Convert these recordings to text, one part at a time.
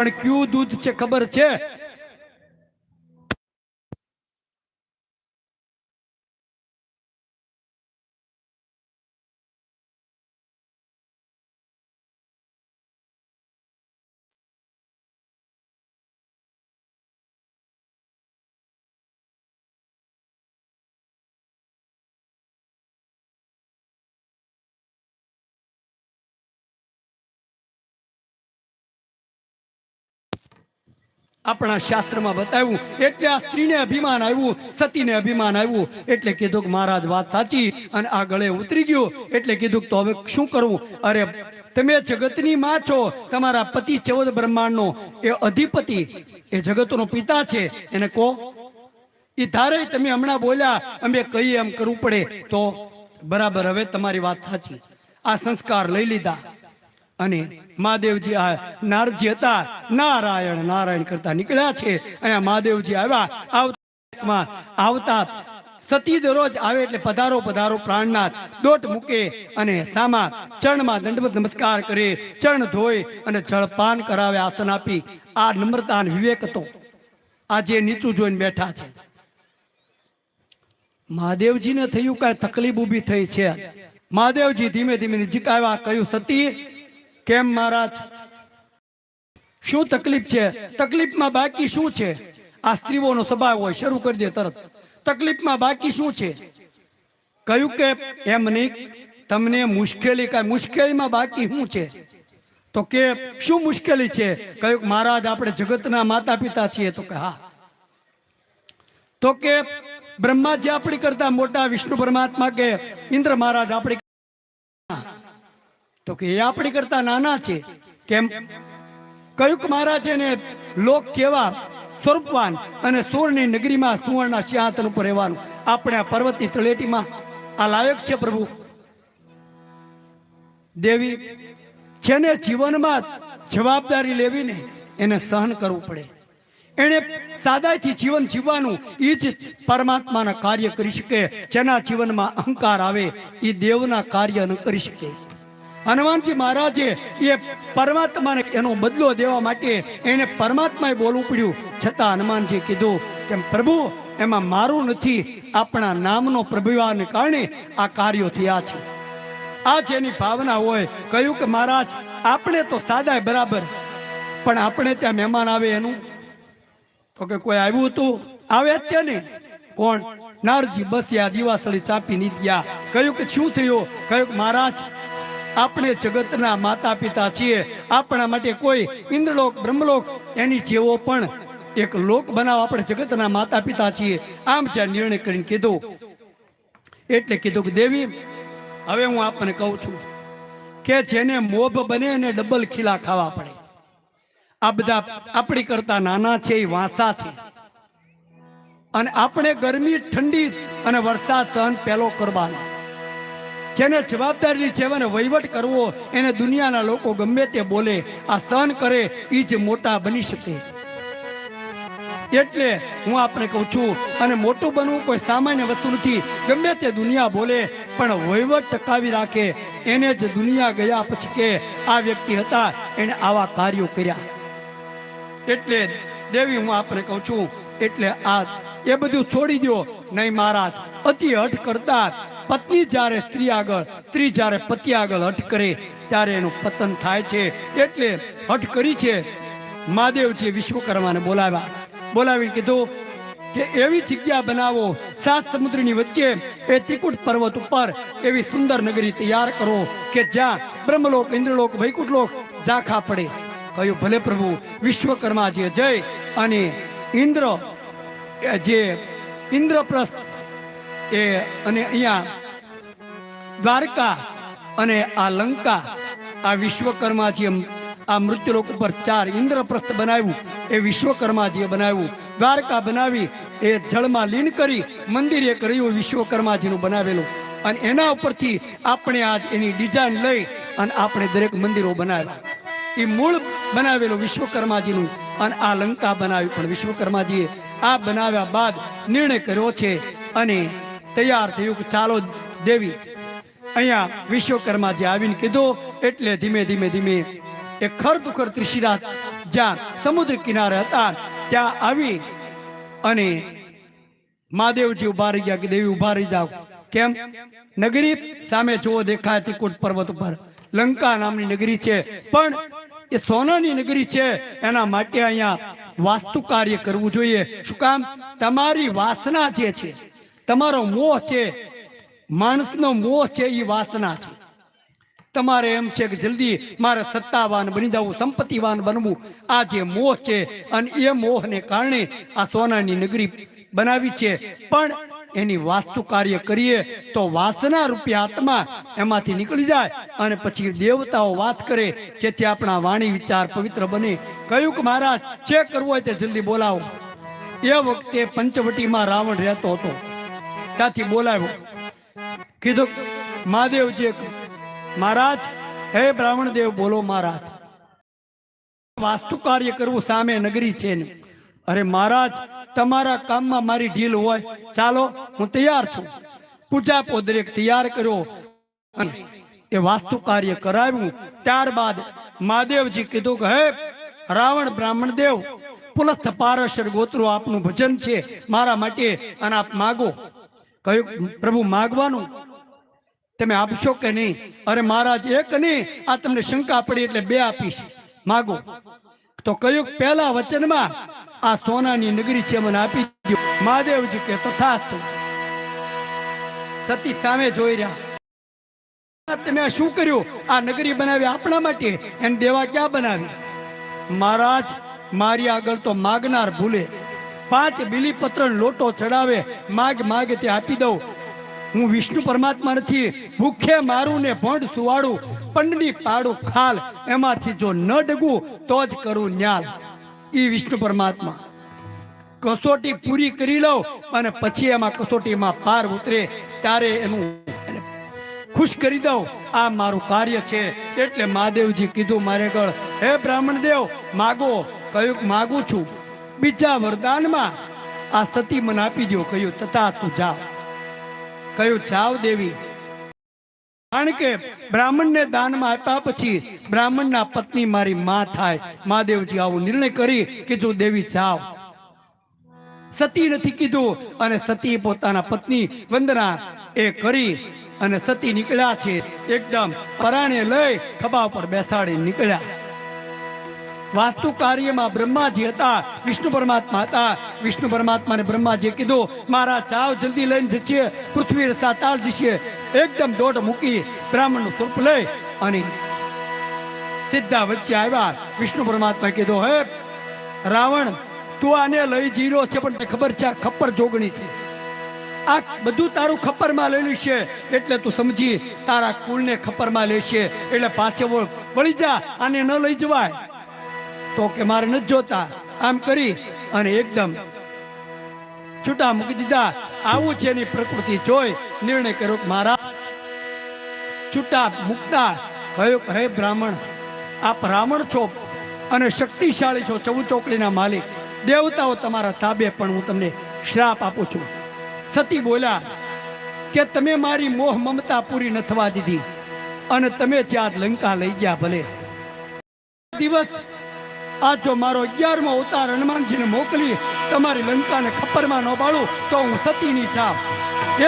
પણ કયું દૂધ છે ખબર છે? આપણા શાસ્ત્રમાં બતાવ્યું, એટલે આ સ્ત્રીને અભિમાન આવ્યું, સતીને અભિમાન આવ્યું, એટલે કીધું કે મહારાજ વાત સાચી અને આ ગળે ઉતરી ગયો, એટલે કીધું તો હવે શું કરવું અરે, તમે જગતની માં છો, તમારા પતિ ચૌદ બ્રહ્માંડનો, એ અધિપતિ, એ જગતનો પિતા છે. એને કહો એ ધારે તમે હમણાં બોલ્યા, અમે કહીએ એમ કરવું પડે. તો બરાબર, હવે તમારી વાત સાચી. આ સંસ્કાર લઈ લીધા. અને મહાદેવજી આ નારજી હતા, નારાયણ નારાયણ કરતા નીકળ્યા છે. અહીંયા મહાદેવજી આવ્યા આવતા આવતા સતી દરરોજ આવે એટલે પધારો પધારો પ્રાણનાથ, દોટ મૂકે અને સામા ચરણમાં દંડવત નમસ્કાર કરે, ચરણ ધોઈ અને જળપાન કરાવે આસન આપી. આ નમ્રતા વિવેક હતો. આજે નીચું જોઈને બેઠા છે. મહાદેવજીને થયું કાંઈ તકલીફ ઊભી થઈ છે. મહાદેવજી ધીમે ધીમે નજીક કહ્યું, સતી કેમ મહારાજ? શું તકલીફ છે? તકલીફમાં બાકી શું છે? આ સ્ત્રીઓનો સ્વભાવ હોય, શરૂ કરી દે તરત. તકલીફમાં બાકી શું છે? કહ્યું કે, એમ નહીં, તમને મુશ્કેલી કાંઈ મુશ્કેલીમાં બાકી શું છે? તો કે, શું મુશ્કેલી છે? કહ્યું મહારાજ, આપણે જગતના માતા પિતા છીએ. તો કે, હા. તો કે, બ્રહ્માજી આપણી કરતા મોટા, વિષ્ણુ પરમાત્મા કે, ઇન્દ્ર મહારાજ, આપણી તો કે એ આપણી કરતા નાના છે. કેમ? કયુક મહારાજ એને લોક કેવા સ્વરૂપવાન અને સુરની નગરીમાં સુવર્ણના સિંહાસન ઉપર રહેવાનું. આપણે આ પર્વતની તળેટીમાં આ લાયક છે પ્રભુ. દેવી જેને જીવનમાં જવાબદારી લેવીને એને સહન કરવું પડે. એને સાદાથી જીવન જીવવાનું એ જ પરમાત્માના કાર્ય કરી શકે. જેના જીવનમાં અહંકાર આવે એ દેવના કાર્ય કરી શકે. હનુમાનજી મહારાજે એ પરમાત્માને એનો બદલો દેવા માટે એને પરમાત્માએ બોલવું પડ્યું છતાં હનુમાનજી કીધું કે, પ્રભુ, એમાં મારું નથી, આપણા નામનો પ્રભુવાને કારણે આ કાર્યો થયા છે. આ જેની ભાવના હોય, કહ્યું કે, મહારાજ, આપણે તો સાદાય બરાબર, પણ આપણે ત્યાં મહેમાન આવે એનું. તો કે, કોઈ આવ્યું હતું? આવે અત્યારે કોણ? નારજી બસ્યા દિવાસળી ચાપી નીત્યા કહ્યું કે, શું થયું? કહ્યું મહારાજ આપણે જગતના માતા પિતા છીએ. આપણા માટે કોઈ ઇન્દ્રલોક, બ્રહ્મલોક એની જેવો પણ એક લોક બનાવ. આપણે જગતના માતા પિતા છીએ. આમ જ્યાં નિર્ણય કરીને કીધું. એટલે કીધું કે, દેવી, હવે હું આપને કહું છું કે જેને મોભ બને એને ડબલ ખીલા ખાવા પડે. આ બધા આપણી કરતા નાના છે, એ વાંસા છે. અને આપણે ગરમી, ઠંડી અને વરસાદ સહન પહેલો કરવાનો. જેને જવાબદારી અને વહીવટ કરવો, એને દુનિયાના લોકો ગમે તે બોલે, આ સહન કરે એ જ મોટા બની શકે. એટલે હું આપણે કહું છું, અને મોટું બનવું કોઈ સામાન્ય વસ્તુ નથી, ગમે તે દુનિયા બોલે, પણ વહીવટ ટકાવી રાખે, એને જ દુનિયા ગયા પછી કે આ વ્યક્તિ હતા, એને આવા કાર્યો કર્યા. એટલે દેવી હું આપણે કહું છું, એટલે આ એ બધું છોડી દો નહીં મહારાજ, અતિ હઠ કરતા પત્ની જ્યારે સ્ત્રી આગળ, સ્ત્રી જ્યારે પતિ આગળ હઠ કરે, ત્યારે એનું પતન થાય છે. એટલે હઠ કરી છે મહાદેવજી વિશ્વકર્માને બોલાવ્યા. બોલાવીને કીધું કે એવી જગ્યા બનાવો, સાત સમુદ્રની વચ્ચે એ ત્રિકુટ પર્વત ઉપર એવી સુંદર નગરી તૈયાર કરો કે જ્યાં બ્રહ્મલોક, ઇન્દ્રલોક, વૈકુંઠલોક ઝાંખા પડે. કહ્યું, ભલે પ્રભુ વિશ્વકર્માજીએ જય અને ઇન્દ્ર, જે ઇન્દ્રપ્રસ્થ એ અને અહીંયા દ્વારકા અને આ લંકા, આ વિશ્વકર્માજી આ મૃત્યુલોક ઉપર ચાર ઇન્દ્રપ્રસ્થ બનાવ્યું. એ વિશ્વકર્માજીએ બનાવ્યું. દ્વારકા બનાવી, એ જળમાં લીન કરી, મંદિરે કર્યું વિશ્વકર્માજીનું બનાવેલું. અને એના ઉપરથી આપણે આજ એની ડિઝાઇન લઈ અને આપણે દરેક મંદિરો બનાવ્યા. એ મૂળ બનાવેલું વિશ્વકર્માજીનું અને આ લંકા બનાવી પણ વિશ્વકર્માજીએ આ બનાવ્યા બાદ નિર્ણય કર્યો છે અને તૈયાર થયું કે ચાલો દેવી, અહીંયા વિશ્વકર્માજી આવીને કીધું, એટલે ધીમે ધીમે ધીમે એ ખર દુખર ત્રિશિરા જ્યાં સમુદ્ર કિનારે હતા, ત્યાં આવી અને મહાદેવજી ઊભા રહી ગયા કે, દેવી, ઊભા રહી જાઓ. કેમ? નગરી સામે જોવો દેખાય ત્રિકુટ પર્વત ઉપર. લંકા નામની નગરી છે, પણ એ સોનાની નગરી છે, એના માટે અહીંયા વાસ્તુ કાર્ય કરવું જોઈએ. શું કામ? તમારી વાસના જે છે, તમારો મોહ છે, માણસનો મોહ છે, એ વાસના છે. તમારે એમ છે કે જલ્દી મારે સત્તાવાન બની જવું, સંપત્તિવાન બનવું. આ જે મોહ છે, અને એ મોહને કારણે આ સોનાની નગરી બનાવી છે. પણ એની વાસ્તુ કાર્ય કરીએ તો વાસના રૂપી આત્મા એમાંથી નીકળી જાય અને પછી દેવતાઓ વાત કરે, જેથી આપણા વાણી વિચાર પવિત્ર બને. કહ્યું કે મહારાજ, જે કરવું હોય તે જલ્દી બોલાવો. એ વખતે પંચવટીમાં રાવણ રહેતો હતો. ત્યાંથી બોલાવ્યો. કીધું, મહાદેવજી, મહારાજ, હે બ્રાહ્મણ દેવ બોલો મહારાજ. વાસ્તુ કાર્ય કરવું સામે નગરી છે ને. અરે મહારાજ, તમારા કામમાં મારી ઢીલ હોય. ચાલો, હું તૈયાર છું. પૂજા પોદરેક તૈયાર કર્યો એ વાસ્તુ કાર્ય કરાવ્યું. ત્યારબાદ મહાદેવજી કીધું કે, હે, રાવણ, બ્રાહ્મણ દેવ, પુલસ્થ પારશર ગોત્રો આપનું ભજન છે મારા માટે અને આપ માગો. કહ્યું, પ્રભુ, માગવાનું? તમે આપશો કે નહીં? અરે મહારાજ, એક નહીં. આ તમને શંકા પડી એટલે બે આપીશ. માગો. તો કયું પહેલા વચનમાં આ સોનાની નગરી છે મને આપી દો મહાદેવજી કે તથા સતી સામે જોઈ રહ્યા. તમે શું કર્યું? આ નગરી બનાવી આપણા માટે? એને દેવા ક્યાં બનાવી? મહારાજ, મારી આગળ તો માગનાર ભૂલે. પાંચ બિલીપત્ર લોટો ચડાવે, માગ માગ તે આપી દઉં. હું વિષ્ણુ પરમાત્મા નથી, ભૂખે મારું ને ભંડ સુવાડું. પંડની પાડું ખાલ એમાંથી જો ન ડગું, તો જ કરું ન્યાલ. ઈ વિષ્ણુ પરમાત્મા. કસોટી પૂરી કરી લઉં અને પછી એમાં કસોટીમાં પાર ઉતરે, ત્યારે એનું ખુશ કરી દઉં. આ મારું કાર્ય છે. એટલે મહાદેવજી કીધું મારે ગળ, હે બ્રાહ્મણ દેવ માગો, કયું માગું છું? બીજા વરદાનમાં આ સતી મને આપી દો કહ્યું, તથા તું જા કહ્યું, જાવ દેવી. કારણ કે બ્રાહ્મણને દાનમાં આપ્યા પછી બ્રાહ્મણના પત્ની મારી માં થાય. મહાદેવજી આવો નિર્ણય કરી કીધું દેવી જાઓ. સતી નથી કીધું અને સતી પોતાના પત્ની વંદના એ કરી અને સતી નીકળ્યા છે. એકદમ પરાણે લઈ ખભા પર બેસાડી નીકળ્યા. વાસ્તુ કાર્યમાં બ્રહ્માજી હતા, વિષ્ણુ પરમાત્મા હતા. વિષ્ણુ પરમાત્માને બ્રહ્માજીએ કીધું મારા ચાવ જલ્દી લઈને જઈએ, પૃથ્વી રસ્તા તાળ જઈએ. એકદમ દોઢ મૂકી બ્રાહ્મણનું સ્વરૂપ લઈ અને સીધા વચ્ચે આવ્યા. વિષ્ણુ પરમાત્માએ કીધું, હે રાવણ, તું આને લઈ જીરો છે, પણ તે ખબર છે આ ખપ્પર જોગણી છે. આ બધું તારું ખપ્પરમાં લઈ લેશે એટલે તું સમજી તારા કુળને ખપ્પરમાં લેશે એટલે વળ- વળી જા, આને ન લઈ જવાય. તો કે મારે નથી જોતા. આમ કરી અને એકદમ છૂટા મૂકી દીધા. આવું છે એની પ્રકૃતિ. જોઈ નિર્ણય કર્યો કે છૂટા મૂકતા કહ્યું હે બ્રાહ્મણ? આ બ્રાહ્મણ છો અને શક્તિશાળી છો, ચૌદ ચોકડીના માલિક. દેવતાઓ તમારા તાબે પણ હું તમને શ્રાપ આપું છું. સતી બોલ્યા કે તમે મારી મોહ મમતા પૂરી ન દીધી અને તમે જ્યાં લંકા લઈ ગયા ભલે. દિવસ આ જો મારો અગિયારમો અવતાર હનુમાનજીને મોકલી, તમારી લંકાને ખપ્પરમાં ન બાળું, તો હું સતીની છાપ.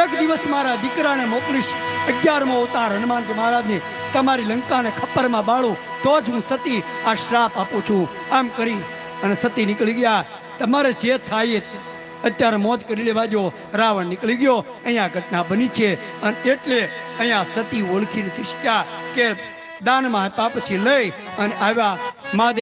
એક દિવસ મારા દીકરાને મોકલીશ, અગિયારમો અવતાર હનુમાનજી મહારાજને, તમારી લંકાને ખપ્પરમાં બાળું, તો જ હું સતી આ શ્રાપ આપું છું. આમ કરી અને સતી નીકળી ગયા. તમારે જે થાય અત્યારે મોજ કરી લેવા જો. રાવણ નીકળી ગયો, અહીંયા ઘટના બની છે. અને એટલે અહીંયા સતી ઓળખી નથી શક્યા કે દાનમાં આપ્યા પછી લઈ અને આવ્યા. મહાદેવ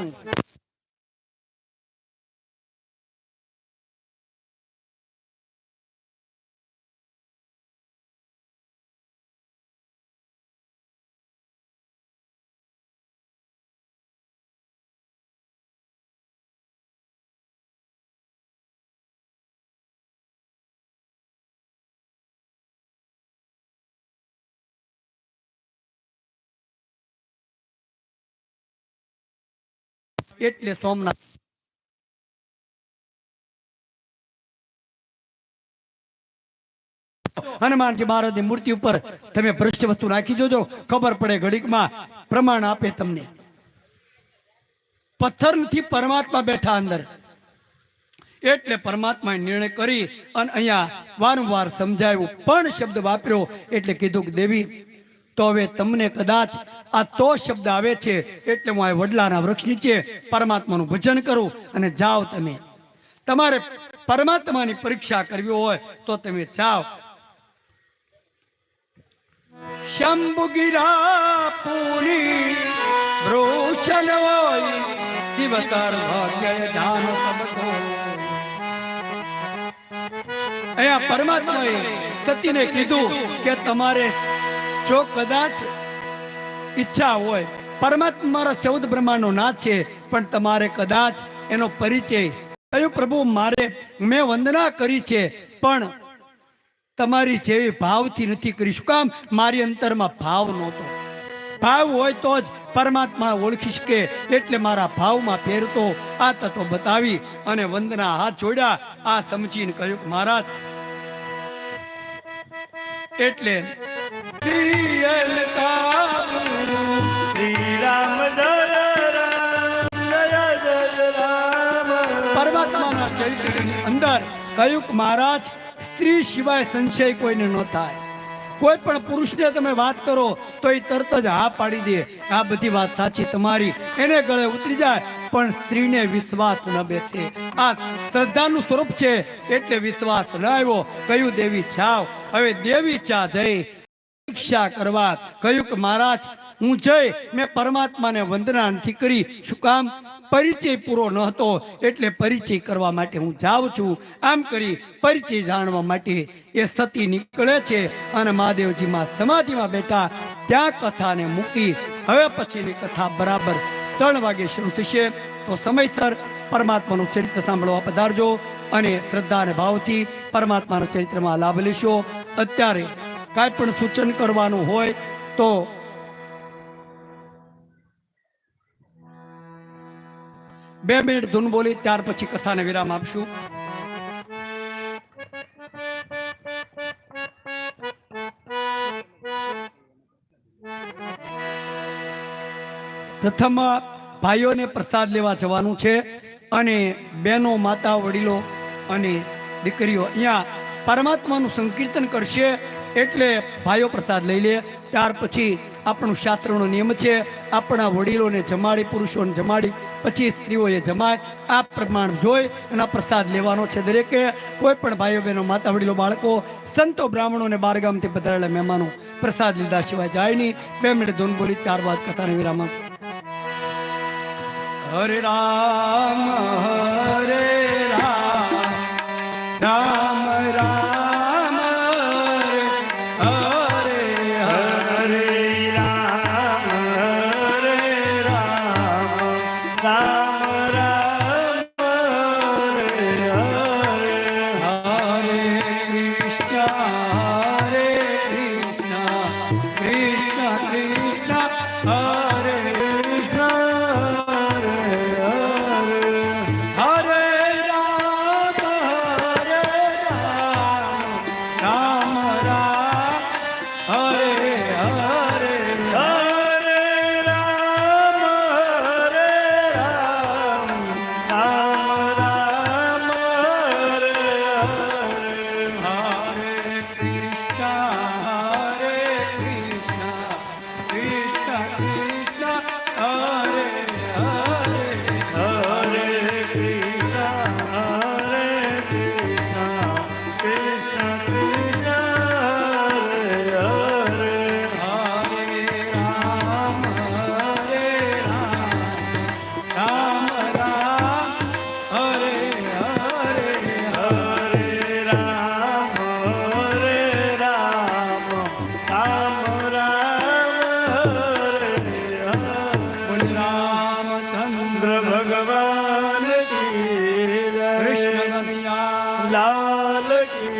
છું એટલે સોમનાથ. હનુમાનજી મહારાજની મૂર્તિ ઉપર તમે ભ્રષ્ટ વસ્તુ નાખી જોજો. ખબર પડે ઘડીકમાં પ્રમાણ આપે તમને. પથ્થર નથી પરમાત્મા બેઠા અંદર. એટલે પરમાત્માએ નિર્ણય કરી અને અહીંયા વારંવાર સમજાવ્યું. પણ શબ્દ વાપર્યો એટલે કીધું કે દેવી તો હવે તમને કદાચ આ તો શબ્દ આવે છે એટલે હું આ વડલાના વૃક્ષ નીચે પરમાત્માનું ભજન કરું અને જાઓ તમે. તમારે પરમાત્માની પરીક્ષા કરવી હોય તો તમે જાઓ. શંભુગીરા પૂરી રોશન હોય, શિવતર ભાગ્ય જાન અહીંયા પરમાત્માએ સતીને કીધું કે તમારે જો કદાચ ઈચ્છા હોય પરમાત્મા મારા ચૌદ બ્રહ્માંડનો નાથ છે, પણ તમારે કદાચ એનો પરિચય કયો પ્રભુ મારે, મેં વંદના કરી છે, પણ તમારી જેવી ભાવથી નથી કરી શું કામ મારી અંતરમાં ભાવ નહોતો. ભાવ હોય તો જ પરમાત્મા ઓળખી શકે, એટલે મારા ભાવમાં ફેરતો, આ તત્વ બતાવી અને વંદના હાથ જોડ્યા, આ સમજીને કહ્યું મહારાજ, એટલે પરમાત્માના ચરિત્રની અંદર કહ્યું મહારાજ સ્ત્રી સિવાય સંશય કોઈને ન થાય. કોઈ પણ પુરુષને તમે વાત કરો તો એ તરત જ હા પાડી દે. આ બધી વાત સાચી તમારી. એને ગળે ઉતરી જાય પણ સ્ત્રીને વિશ્વાસ ન બેસે. આ શ્રદ્ધાનું સ્વરૂપ છે એટલે વિશ્વાસ ન આવ્યો. કયું દેવી છાવ. હવે દેવી ચા જઈ પરીક્ષા કરવા કહ્યું કે મહારાજ, હું જઈ મેં પરમાત્માને વંદના નથી કરી શું કામ? પરિચય પૂરો ન હતો એટલે પરિચય કરવા માટે હું જાઉં છું. આમ કરી પરિચય જાણવા માટે એ સતી નીકળે છે અને મહાદેવજીમાં સમાધિમાં બેઠા ત્યાં કથાને મૂકી હવે પછીની કથા બરાબર ત્રણ વાગે શરૂ થશે. તો સમયસર પરમાત્માનું ચરિત્ર સાંભળવા પધારજો અને શ્રદ્ધા અને ભાવથી પરમાત્માના ચરિત્રમાં લાભ લેશો. અત્યારે કાંઈ પણ સૂચન કરવાનું હોય તો બે મિનિટ ધૂન બોલી, ત્યાર પછી કથાને વિરામ આપશું. પ્રથમ ભાઈઓને પ્રસાદ લેવા જવાનું છે અને બહેનો માતા વડીલો અને દીકરીઓ અહીંયા પરમાત્માનું સંકીર્તન કરશે એટલે ભાઈઓ પ્રસાદ લઈ લે. ત્યાર પછી આપણું શાસ્ત્રનો નિયમ છે, આપણા વડીલોને જમાડી, પુરુષોને જમાડી, પછી સ્ત્રીઓએ જમાય. આ પ્રમાણ જોઈ આ પ્રસાદ લેવાનો છે દરેકે. કોઈ પણ ભાઈઓ, બહેનો, માતા, વડીલો, બાળકો, સંતો, બ્રાહ્મણો અને બારગામથી પધારેલા મહેમાનો પ્રસાદ લીધા સિવાય જાય નહીં. બે મિનિટ ધૂન બોલી, ત્યારબાદ કથાને વિરામ હરે રામ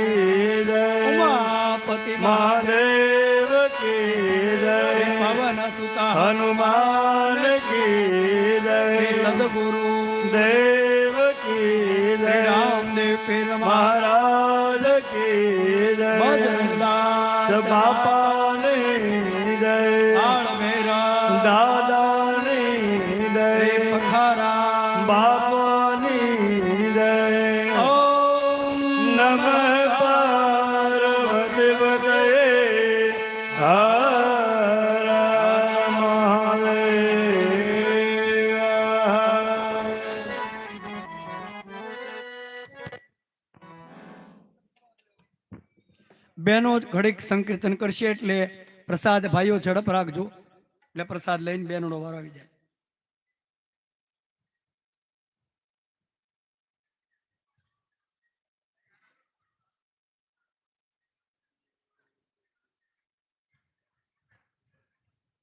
કી જય ઉમાપતિ મહાદેવ કી જય પવન સુતા। હનુમાન કી જય સદગુરુ। દેવ બહેનો ઘડીક સંકીર્તન કરશે એટલે પ્રસાદ ભાઈઓ ઝડપ રાખજો. એટલે પ્રસાદ લઈને બહેનોનો વારો આવી જાય.